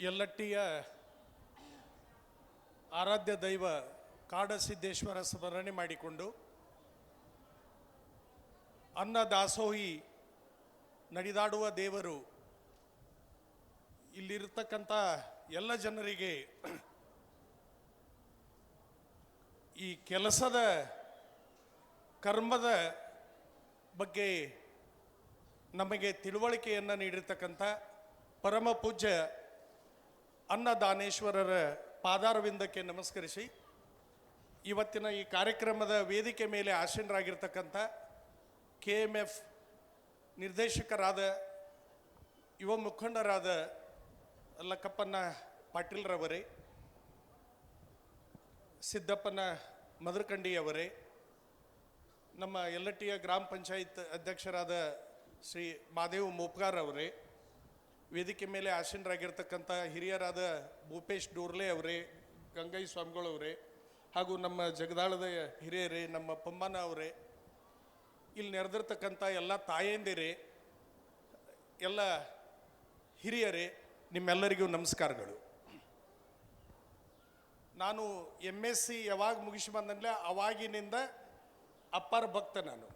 ಯಲ್ಲಟ್ಟಿಯ ಆರಾಧ್ಯ ದೈವ ಕಾಡಸಿದ್ದೇಶ್ವರ ಸ್ಮರಣೆ ಮಾಡಿಕೊಂಡು ಅನ್ನ ದಾಸೋಹಿ ನಡೆದಾಡುವ ದೇವರು ಇಲ್ಲಿರ್ತಕ್ಕಂಥ ಎಲ್ಲ ಜನರಿಗೆ ಈ ಕೆಲಸದ ಕರ್ಮದ ಬಗ್ಗೆ ನಮಗೆ ತಿಳುವಳಿಕೆಯನ್ನು ನೀಡಿರ್ತಕ್ಕಂಥ ಪರಮ ಪೂಜ್ಯ ಅನ್ನದಾನೇಶ್ವರರ ಪಾದಾರವಿಂದಕ್ಕೆ ನಮಸ್ಕರಿಸಿ. ಇವತ್ತಿನ ಈ ಕಾರ್ಯಕ್ರಮದ ವೇದಿಕೆ ಮೇಲೆ ಆಸೀನರಾಗಿರ್ತಕ್ಕಂಥ ಕೆ ಎಂ ಎಫ್ ನಿರ್ದೇಶಕರಾದ, ಯುವ ಮುಖಂಡರಾದ ಲಕ್ಕಪ್ಪನ ಪಾಟೀಲ್ರವರೇ ಸಿದ್ದಪ್ಪನ ಮದರಕಂಡಿಯವರೇ, ನಮ್ಮ ಎಲ್ಲಟಿಯ ಗ್ರಾಮ ಪಂಚಾಯತ್ ಅಧ್ಯಕ್ಷರಾದ ಶ್ರೀ ಮಾದೇವ್ ಮೋಪ್ಗಾರ್ ಅವರೇ ವೇದಿಕೆ ಮೇಲೆ ಆಸೀನರಾಗಿರ್ತಕ್ಕಂಥ ಹಿರಿಯರಾದ ಭೂಪೇಶ್ ಡೋರ್ಲೆ ಅವರೇ, ಗಂಗೈ ಸ್ವಾಮಿಗಳವರೇ ಹಾಗೂ ನಮ್ಮ ಜಗದಾಳದ ಹಿರಿಯರೇ, ನಮ್ಮ ಪಮ್ಮನ ಅವರೇ, ಇಲ್ಲಿ ನೆರೆದಿರ್ತಕ್ಕಂಥ ಎಲ್ಲ ತಾಯಂದಿರೇ, ಎಲ್ಲ ಹಿರಿಯರೇ, ನಿಮ್ಮೆಲ್ಲರಿಗೂ ನಮಸ್ಕಾರಗಳು. ನಾನು ಎಂ ಎಸ್ ಸಿ ಯಾವಾಗ ಮುಗಿಸಿ ಬಂದಂದ್ರೆ ಅವಾಗಿನಿಂದ ಅಪ್ಪರ ಭಕ್ತ ನಾನು.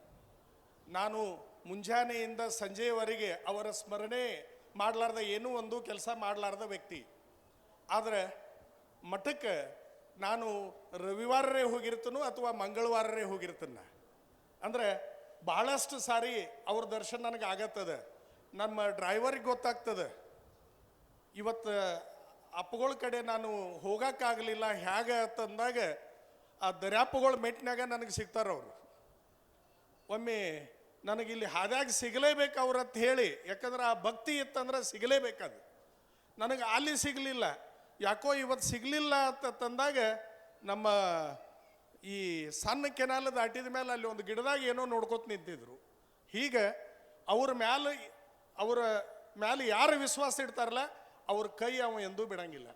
ನಾನು ಮುಂಜಾನೆಯಿಂದ ಸಂಜೆಯವರೆಗೆ ಅವರ ಸ್ಮರಣೆ ಮಾಡಲಾರ್ದ ಏನೂ ಒಂದು ಕೆಲಸ ಮಾಡಲಾರ್ದ ವ್ಯಕ್ತಿ. ಆದರೆ ಮಠಕ್ಕೆ ನಾನು ರವಿವಾರರೇ ಹೋಗಿರ್ತನು ಅಥವಾ ಮಂಗಳವಾರರೇ ಹೋಗಿರ್ತೀನಿ? ಅಂದರೆ ಭಾಳಷ್ಟು ಸಾರಿ ಅವ್ರ ದರ್ಶನ ನನಗೆ ಆಗತ್ತದ. ನಮ್ಮ ಡ್ರೈವರಿಗೆ ಗೊತ್ತಾಗ್ತದೆ. ಇವತ್ತು ಅಪ್ಪಗಳ ಕಡೆ ನಾನು ಹೋಗೋಕ್ಕಾಗಲಿಲ್ಲ ಹೇಗೆ ಅಂತಂದಾಗ ಆ ದರ್ಯಾಪುಗಳ ಮೆಟ್ಟಿನಾಗ ನನಗೆ ಸಿಗ್ತಾರೆ ಅವರು ಒಮ್ಮೆ ನನಗಿಲ್ಲಿ ಹಾದ್ಯಾಗ ಸಿಗಲೇಬೇಕು ಅವ್ರತ್ತ ಹೇಳಿ, ಯಾಕಂದ್ರೆ ಆ ಭಕ್ತಿ ಇತ್ತಂದ್ರೆ ಸಿಗಲೇಬೇಕದು. ನನಗೆ ಅಲ್ಲಿ ಸಿಗಲಿಲ್ಲ, ಯಾಕೋ ಇವತ್ತು ಸಿಗಲಿಲ್ಲ ಅಂತ ತಂದಾಗ ನಮ್ಮ ಈ ಸಣ್ಣ ಕೆನಾಲ್ ದಾಟಿದ ಮೇಲೆ ಅಲ್ಲಿ ಒಂದು ಗಿಡದಾಗ ಏನೋ ನೋಡ್ಕೊತ ನಿಂತಿದ್ರು. ಹೀಗೆ ಅವ್ರ ಮ್ಯಾಲ, ಅವರ ಮ್ಯಾಲೆ ಯಾರು ವಿಶ್ವಾಸ ಇಡ್ತಾರಲ್ಲ, ಅವ್ರ ಕೈ ಅವ ಎಂದೂ ಬಿಡಂಗಿಲ್ಲ.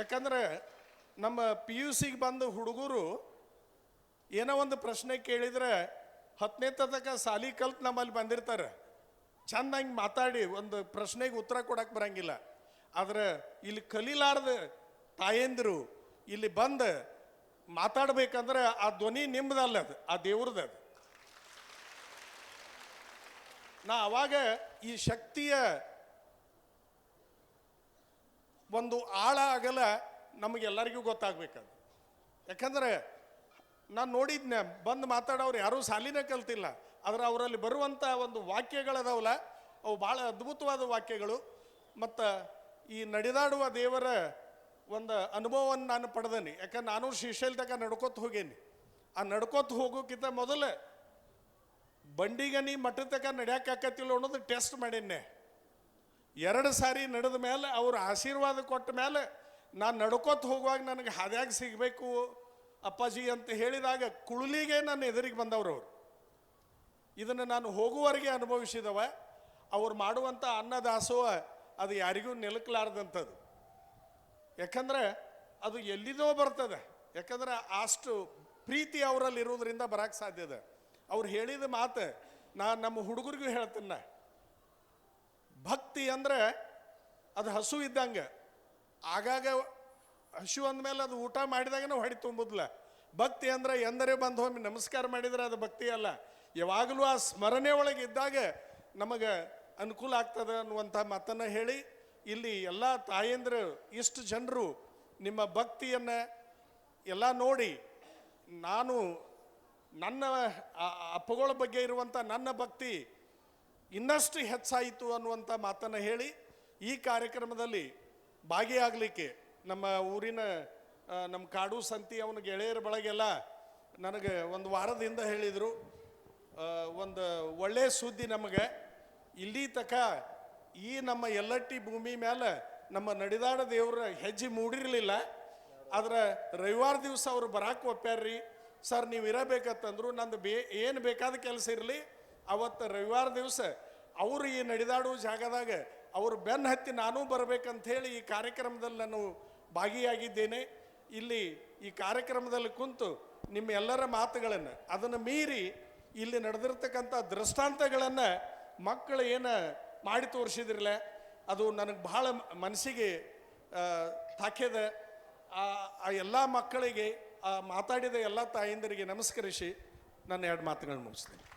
ಯಾಕಂದ್ರೆ ನಮ್ಮ ಪಿ ಯು ಸಿಗೆ ಬಂದ ಹುಡುಗರು ಏನೋ ಒಂದು ಪ್ರಶ್ನೆ ಕೇಳಿದ್ರೆ ಹತ್ತನೇ ತನಕ ಸಾಲಿ ಕಲ್ತು ನಮ್ಮಲ್ಲಿ ಬಂದಿರ್ತಾರೆ. ಚಂದ ಹಂಗೆ ಮಾತಾಡಿ, ಒಂದು ಪ್ರಶ್ನೆಗೆ ಉತ್ತರ ಕೊಡಕ್ಕೆ ಬರಂಗಿಲ್ಲ. ಆದ್ರೆ ಇಲ್ಲಿ ಕಲೀಲಾರ್ದ ತಾಯಂದಿರು ಇಲ್ಲಿ ಬಂದು ಮಾತಾಡ್ಬೇಕಂದ್ರೆ ಆ ಧ್ವನಿ ನಿಮ್ಮದಲ್ಲ ಅದು, ಆ ದೇವ್ರದ್ದು ಅದು. ನಾ ಅವಾಗ ಈ ಶಕ್ತಿಯ ಒಂದು ಆಳ ಆಗಲ ನಮಗೆಲ್ಲರಿಗೂ ಗೊತ್ತಾಗ್ಬೇಕದು. ಯಾಕಂದ್ರೆ ನಾನು ನೋಡಿದ್ನೆ, ಬಂದು ಮಾತಾಡೋರು ಯಾರೂ ಸಾಲಿನೇ ಕಲ್ತಿಲ್ಲ. ಆದ್ರೆ ಅವರಲ್ಲಿ ಬರುವಂಥ ಒಂದು ವಾಕ್ಯಗಳದಾವಲ್ಲ, ಅವು ಭಾಳ ಅದ್ಭುತವಾದ ವಾಕ್ಯಗಳು. ಮತ್ತು ಈ ನಡೆದಾಡುವ ದೇವರ ಒಂದು ಅನುಭವವನ್ನು ನಾನು ಪಡೆದೇನೆ. ಯಾಕಂದ್ರೆ ನಾನು ಶ್ರೀಶೈಲ ತನಕ ನಡ್ಕೋತ ಹೋಗೇನಿ. ಆ ನಡ್ಕೋತ ಹೋಗೋಕ್ಕಿಂತ ಮೊದಲು ಬಂಡಿಗನಿ ಮಠದ ತನಕ ನಡ್ಯಾಕತ್ತಿಲ್ಲ ಅನ್ನೋದು ಟೆಸ್ಟ್ ಮಾಡೀನಿ ಎರಡು ಸಾರಿ ನಡೆದ ಮೇಲೆ ಅವ್ರ ಆಶೀರ್ವಾದ ಕೊಟ್ಟ ಮೇಲೆ ನಾನು ನಡ್ಕೋತ ಹೋಗುವಾಗ ನನಗೆ ಹಾದ್ಯಾಗ ಸಿಗಬೇಕು ಅಪ್ಪಾಜಿ ಅಂತ ಹೇಳಿದಾಗ ಕುಳಲಿಗೆ ನನ್ನ ಎದುರಿಗೆ ಬಂದವರು ಅವರು. ಇದನ್ನು ನಾನು ಹೋಗುವವರೆಗೆ ಅನುಭವಿಸಿದವ. ಅವ್ರು ಮಾಡುವಂಥ ಅನ್ನದಾಸೋಹ ಅದು ಯಾರಿಗೂ ನಿಲುಕಲಾರ್ದಂಥದ್ದು. ಯಾಕಂದ್ರೆ ಅದು ಎಲ್ಲಿದೋ ಬರ್ತದೆ. ಯಾಕಂದ್ರೆ ಅಷ್ಟು ಪ್ರೀತಿ ಅವರಲ್ಲಿ ಇರೋದ್ರಿಂದ ಬರಕ್ಕೆ ಸಾಧ್ಯ ಇದೆ. ಅವ್ರು ಹೇಳಿದ ಮಾತು ನಾನು ನಮ್ಮ ಹುಡುಗರಿಗೂ ಹೇಳ್ತೀನಿ. ನಾ. ಭಕ್ತಿ ಅಂದ್ರೆ ಅದು ಹಸು ಇದ್ದಂಗೆ. ಆಗಾಗ ಹಸು ಅಂದಮೇಲೆ ಅದು ಊಟ ಮಾಡಿದಾಗನೂ ಹೊಡಿ ತುಂಬುದಿಲ್ಲ ಭಕ್ತಿ ಅಂದ್ರೆ ಎಂದರೆ ಬಂದು ಹೋಮಿ ನಮಸ್ಕಾರ ಮಾಡಿದ್ರೆ ಅದು ಭಕ್ತಿ ಅಲ್ಲ. ಯಾವಾಗಲೂ ಆ ಸ್ಮರಣೆ ಒಳಗೆ ಇದ್ದಾಗ ನಮಗೆ ಅನುಕೂಲ ಆಗ್ತದೆ ಅನ್ನುವಂಥ ಮಾತನ್ನು ಹೇಳಿ, ಇಲ್ಲಿ ಎಲ್ಲ ತಾಯಂದ್ರು ಇಷ್ಟು ಜನರು ನಿಮ್ಮ ಭಕ್ತಿಯನ್ನು ಎಲ್ಲ ನೋಡಿ, ನಾನು ನನ್ನ ಅಪ್ಪಗಳ ಬಗ್ಗೆ ಇರುವಂಥ ನನ್ನ ಭಕ್ತಿ ಇನ್ನಷ್ಟು ಹೆಚ್ಚಾಯಿತು ಅನ್ನುವಂಥ ಮಾತನ್ನು ಹೇಳಿ, ಈ ಕಾರ್ಯಕ್ರಮದಲ್ಲಿ ಭಾಗಿಯಾಗಲಿಕ್ಕೆ ನಮ್ಮ ಊರಿನ ನಮ್ಮ ಕಾಡು ಸಂತಿ ಅವನ ಗೆಳೆಯರ ಬಳಗೆಲ್ಲ ನನಗೆ ಒಂದು ವಾರದಿಂದ ಹೇಳಿದರು ಒಂದು ಒಳ್ಳೆಯ ಸುದ್ದಿ ನಮಗೆ. ಇಲ್ಲಿ ತಕ ಈ ನಮ್ಮ ಎಲ್ಲಟ್ಟಿ ಭೂಮಿ ಮೇಲೆ ನಮ್ಮ ನಡಿದಾಡ ದೇವರ ಹೆಜ್ಜೆ ಮೂಡಿರಲಿಲ್ಲ. ಆದ್ರೆ ರವಿವಾರ ದಿವಸ ಅವರು ಬರಾಕ್ ಒಪ್ಪ್ಯಾರ್ರಿ, ಸರ್, ನೀವು ಇರಬೇಕಂತಂದ್ರು ನಂದು ಬೇ, ಏನು ಬೇಕಾದ ಕೆಲಸ ಇರಲಿ, ಅವತ್ತು ರವಿವಾರ ದಿವಸ ಅವರು ಈ ನಡೆದಾಡುವ ಜಾಗದಾಗ ಅವ್ರು ಬೆನ್ನ ಹತ್ತಿ ನಾನೂ ಬರ್ಬೇಕಂತ ಹೇಳಿ ಈ ಕಾರ್ಯಕ್ರಮದಲ್ಲಿ ನಾನು ಭಾಗಿಯಾಗಿದ್ದೇನೆ. ಇಲ್ಲಿ ಈ ಕಾರ್ಯಕ್ರಮದಲ್ಲಿ ಕುಂತು ನಿಮ್ಮ ಎಲ್ಲರ ಮಾತುಗಳನ್ನು ಅದನ್ನು ಮೀರಿ ಇಲ್ಲಿ ನಡೆದಿರ್ತಕ್ಕಂಥ ದೃಷ್ಟಾಂತಗಳನ್ನು ಮಕ್ಕಳು ಏನು ಮಾಡಿ ತೋರಿಸಿದ್ರಲ್ಲ, ಅದು ನನಗೆ ಭಾಳ ಮನಸ್ಸಿಗೆ ತಾಕ್ಯದ. ಆ ಎಲ್ಲ ಮಕ್ಕಳಿಗೆ ಮಾತಾಡಿದ ಎಲ್ಲ ತಾಯಂದರಿಗೆ ನಮಸ್ಕರಿಸಿ ನನ್ನ ಎರಡು ಮಾತುಗಳನ್ನು ಮುಗಿಸ್ತೇನೆ.